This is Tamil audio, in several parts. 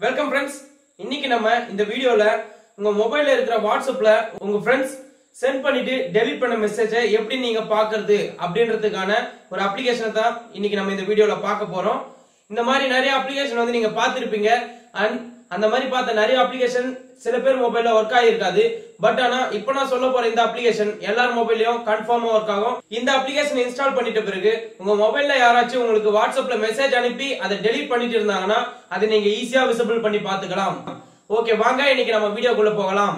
வெல்கம் ஃப்ரெண்ட்ஸ் இன்னைக்கு நம்ம இந்த வீடியோல உங்க மொபைல்ல இருக்கிற வாட்ஸ்அப்ல உங்க ஃப்ரெண்ட்ஸ் சென்ட் பண்ணிட்டு டெலிட் பண்ண மெசேஜை எப்படி நீங்க பாக்குறது அப்படின்றதுக்கான ஒரு அப்ளிகேஷனை தான் இன்னைக்கு நம்ம இந்த வீடியோல பார்க்க போறோம். இந்த மாதிரி நிறைய அப்ளிகேஷன் வந்து நீங்க பார்த்துருப்பீங்க. அண்ட் அந்த மாதிரி பார்த்த நிறைய அப்ளிகேஷன் சில பேர் மொபைல்ல ஒர்க் ஆகிருக்காது பட் ஆனா இப்ப நான் சொல்ல போற இந்த அப்ளிகேஷன் எல்லார் மொபைல்லயும் கன்ஃபார்மா ஒர்க் ஆகும். இந்த அப்ளிகேஷன் இன்ஸ்டால் பண்ணிட்ட பிறகு உங்க மொபைல்ல யாராச்சும் உங்களுக்கு வாட்ஸ்அப்ல மெசேஜ் அனுப்பி அதை டெலீட் பண்ணிட்டு இருந்தாங்கன்னா அதை நீங்க ஈஸியா விசிபிள் பண்ணி பாத்துக்கலாம் ஓகே வாங்க இன்னைக்கு நம்ம வீடியோக்குள்ள போகலாம்.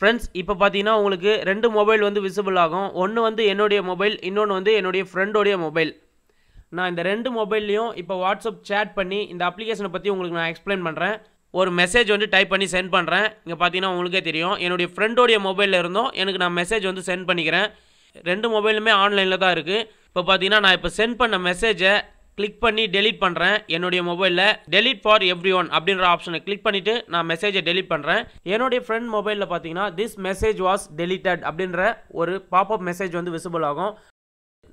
ஃப்ரெண்ட்ஸ் இப்போ பார்த்தீங்கன்னா உங்களுக்கு ரெண்டு மொபைல் வந்து விசிபிள் ஆகும். ஒன்று வந்து என்னுடைய மொபைல் இன்னொன்று வந்து என்னுடைய ஃப்ரெண்டோடைய மொபைல் நான் இந்த ரெண்டு மொபைல்லையும் இப்போ வாட்ஸ்அப் சேட் பண்ணி இந்த அப்ளிகேஷனை பற்றி உங்களுக்கு நான் எக்ஸ்பிளைன் பண்ணுறேன் ஒரு மெசேஜ் வந்து டைப் பண்ணி சென்ட் பண்ணுறேன் இங்கே பார்த்தீங்கன்னா உங்களுக்கே தெரியும். என்னுடைய ஃப்ரெண்டோடைய மொபைலில் இருந்தும் எனக்கு நான் மெசேஜ் வந்து சென்ட் பண்ணிக்கிறேன். ரெண்டு மொபைலுமே ஆன்லைனில் தான் இருக்குது இப்போ பார்த்தீங்கன்னா நான் இப்போ சென்ட் பண்ண மெசேஜை கிளிக் பண்ணி டெலிட் பண்ணுறேன் என்னுடைய மொபைலில் டெலிட் ஃபார் எவ்ரி ஒன் அப்படின்ற ஆப்ஷனை கிளிக் பண்ணிவிட்டு நான் மெசேஜை டெலிட் பண்ணுறேன் என்னுடைய ஃப்ரெண்ட் மொபைலில் பார்த்தீங்கன்னா திஸ் மெசேஜ் வாஸ் டெலிட்டட் அப்படின்ற ஒரு பாப்அப் மெசேஜ் வந்து விசிபிள் ஆகும்.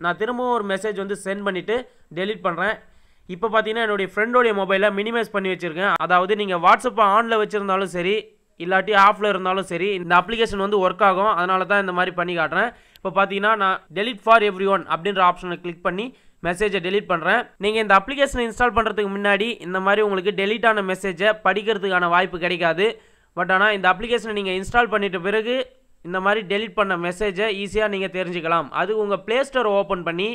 நான் திரும்பவும் ஒரு மெசேஜ் வந்து சென்ட் பண்ணிவிட்டு டெலிட் பண்ணுறேன் இப்போ பார்த்தீங்கன்னா என்னுடைய ஃப்ரெண்டோடைய மொபைலை மினிமைஸ் பண்ணி வச்சுருக்கேன். அதாவது நீங்கள் வாட்ஸ்அப்பை ஆனில் வச்சுருந்தாலும் சரி இல்லாட்டி ஆஃபில் இருந்தாலும் சரி இந்த அப்ளிகேஷன் வந்து ஒர்க் ஆகும். அதனால தான் இந்த மாதிரி பண்ணி காட்டுறேன். இப்போ பார்த்தீங்கன்னா நான் டெலிட் ஃபார் எவ்ரி ஒன் அப்படின்ற ஆப்ஷனை கிளிக் பண்ணி மெசேஜை டெலீட் பண்ணுறேன் நீங்கள் இந்த அப்ளிகேஷனை இன்ஸ்டால் பண்ணுறதுக்கு முன்னாடி இந்த மாதிரி உங்களுக்கு டெலிட் ஆன மெசேஜை படிக்கிறதுக்கான வாய்ப்பு கிடைக்காது. பட் ஆனால் இந்த அப்ளிகேஷனை நீங்கள் இன்ஸ்டால் பண்ணிட்ட பிறகு இந்த மாதிரி டெலிட் பண்ண மெசேஜை ஈஸியாக நீங்கள் தெரிஞ்சுக்கலாம். அது உங்கள் ப்ளே ஸ்டோர் ஓப்பன் பண்ணி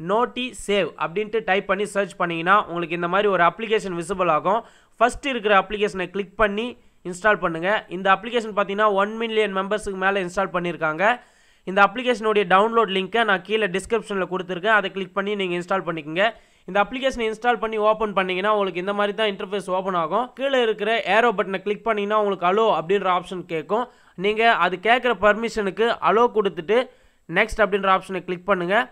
நோட்டி சேவ் அப்படின்ட்டு டைப் பண்ணி சர்ச் பண்ணிங்கன்னா உங்களுக்கு இந்த மாதிரி ஒரு அப்ளிகேஷன் விசிபிள் ஆகும். ஃபஸ்ட்டு இருக்கிற அப்ளிகேஷனை கிளிக் பண்ணி இன்ஸ்டால் பண்ணுங்கள் இந்த அப்ளிகேஷன் பார்த்தீங்கன்னா ஒன் மில்லியன் மெம்பர்ஸுக்கு மேலே இன்ஸ்டால் பண்ணியிருக்காங்க இந்த அப்ளிகேஷனுடைய டவுன்லோட் லிங்க்கை நான் கீழே டிஸ்கிரிப்ஷனில் கொடுத்துருக்கேன். அதை கிளிக் பண்ணி நீங்கள் இன்ஸ்டால் பண்ணிக்கோங்க. இந்த அப்ளிகேஷனை இன்ஸ்டால் பண்ணி ஓப்பன் பண்ணிங்கன்னா உங்களுக்கு இந்த மாதிரி தான் இன்டர்ஃபேஸ் ஓப்பன் ஆகும். கீழே இருக்கிற ஏரோ பட்டனை கிளிக் பண்ணிங்கன்னா உங்களுக்கு அலோ அப்படின்ற ஆப்ஷன் கேட்கும். நீங்கள் அது கேட்குற பர்மிஷனுக்கு அலோ கொடுத்துட்டு நெக்ஸ்ட் அப்படின்ற ஆப்ஷனை கிளிக் பண்ணுங்கள்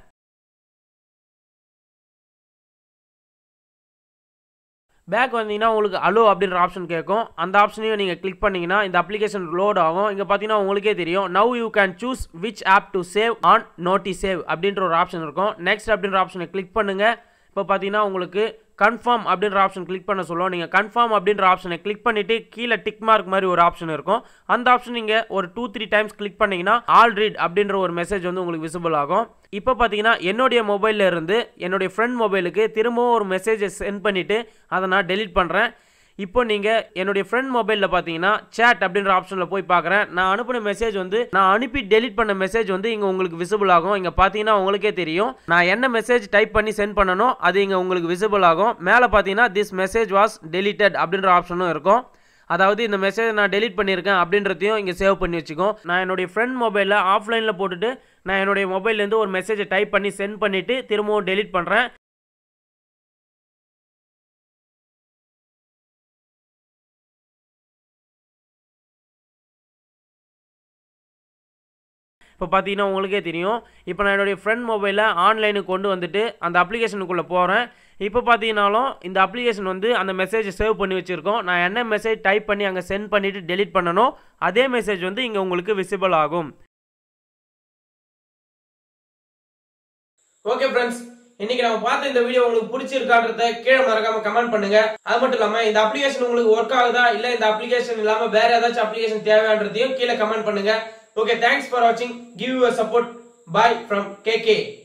பேக் வந்தீங்கன்னா உங்களுக்கு அலோ அப்படின்ற ஆப்ஷன் கேட்கும். அந்த ஆப்ஷனையும் நீங்கள் கிளிக் பண்ணீங்கன்னா இந்த அப்ளிகேஷன் லோட் ஆகும். இங்கே பார்த்தீங்கன்னா உங்களுக்கே தெரியும். Now you can choose which app to save on Notisave அப்படின்ற ஒரு ஆப்ஷன் இருக்கும். நெக்ஸ்ட் அப்படின்ற ஆப்ஷனை கிளிக் பண்ணுங்கள் இப்போ பார்த்தீங்கன்னா உங்களுக்கு கன்ஃபார்ம் அப்படின்ற ஆப்ஷன் கிளிக் பண்ண சொல்லுவோம். நீங்கள் கன்ஃபார்ம் அப்படின்ற ஆப்ஷனை கிளிக் பண்ணிவிட்டு கீழே டிக் மார்க் மாதிரி ஒரு ஆப்ஷன் இருக்கும். அந்த ஆப்ஷன் நீங்கள் ஒரு டூ த்ரீ டைம்ஸ் கிளிக் பண்ணிங்கன்னா ஆல் ரீட் அப்படின்ற ஒரு மெசேஜ் வந்து உங்களுக்கு விசிபிள் ஆகும். இப்போ பார்த்தீங்கன்னா என்னுடைய மொபைலில் இருந்து என்னுடைய ஃப்ரெண்ட் மொபைலுக்கு திரும்பவும் ஒரு மெசேஜை சென்ட் பண்ணிவிட்டு அதை நான் டெலிட் பண்ணுறேன் இப்போ நீங்கள் என்னுடைய ஃப்ரெண்ட் மொபைலில் பார்த்தீங்கன்னா சேட் அப்படின்ற ஆப்ஷனில் போய் பார்க்குறேன் நான் அனுப்பின மெசேஜ் வந்து நான் அனுப்பி டெலிட் பண்ண மெசேஜ் வந்து இங்கே உங்களுக்கு விசிபிள் ஆகும். இங்கே பார்த்தீங்கன்னா உங்களுக்கே தெரியும். நான் என்ன மெசேஜ் டைப் பண்ணி சென்ட் பண்ணனோ அது இங்கே உங்களுக்கு விசிபிள் ஆகும். மேலே பார்த்தீங்கன்னா திஸ் மெசேஜ் வாஸ் டெலிட்டட் அப்படின்ற ஆப்ஷனும் இருக்கும். அதாவது இந்த மெசேஜ் நான் டெலிட் பண்ணியிருக்கேன் அப்படின்றதையும் இங்கே சேவ் பண்ணி வச்சுக்கோ. நான் என்னுடைய ஃப்ரெண்ட் மொபைலில் ஆஃப்லைனில் போட்டுட்டு நான் என்னுடைய மொபைல்லேருந்து ஒரு மெசேஜை டைப் பண்ணி சென்ட் பண்ணிவிட்டு திரும்பவும் டெலிட் பண்ணுறேன் இப்போ பார்த்தீங்கன்னா உங்களுக்கே தெரியும். இப்போ நான் என்னுடைய ஃப்ரெண்ட் மொபைலை ஆன்லைனுக்கு கொண்டு வந்துட்டு அந்த அப்ளிகேஷனுக்குள்ளே போகிறேன் இப்போ பார்த்தீங்கனாலும் இந்த அப்ளிகேஷன் வந்து அந்த மெசேஜை சேவ் பண்ணி வச்சுருக்கோம். நான் என்ன மெசேஜ் டைப் பண்ணி அங்கே சென்ட் பண்ணிவிட்டு டெலிட் பண்ணணும் அதே மெசேஜ் வந்து இங்கே உங்களுக்கு விசிபிள் ஆகும். ஓகே ஃப்ரெண்ட்ஸ் இன்னைக்கு நம்ம பார்த்த இந்த வீடியோ உங்களுக்கு பிடிச்சிருக்கான்றத கீழே மறக்காம கமெண்ட் பண்ணுங்க. அது மட்டும் இல்லாம இந்த அப்ளிகேஷன் உங்களுக்கு ஒர்க் ஆகுதா? இல்ல இந்த அப்ளிகேஷன் இல்லாம வேற ஏதாச்சும் அப்ளிகேஷன் தேவையான்றதையும் கீழே கமெண்ட் பண்ணுங்க. Okay, thanks for watching. Give your support. Bye from KK.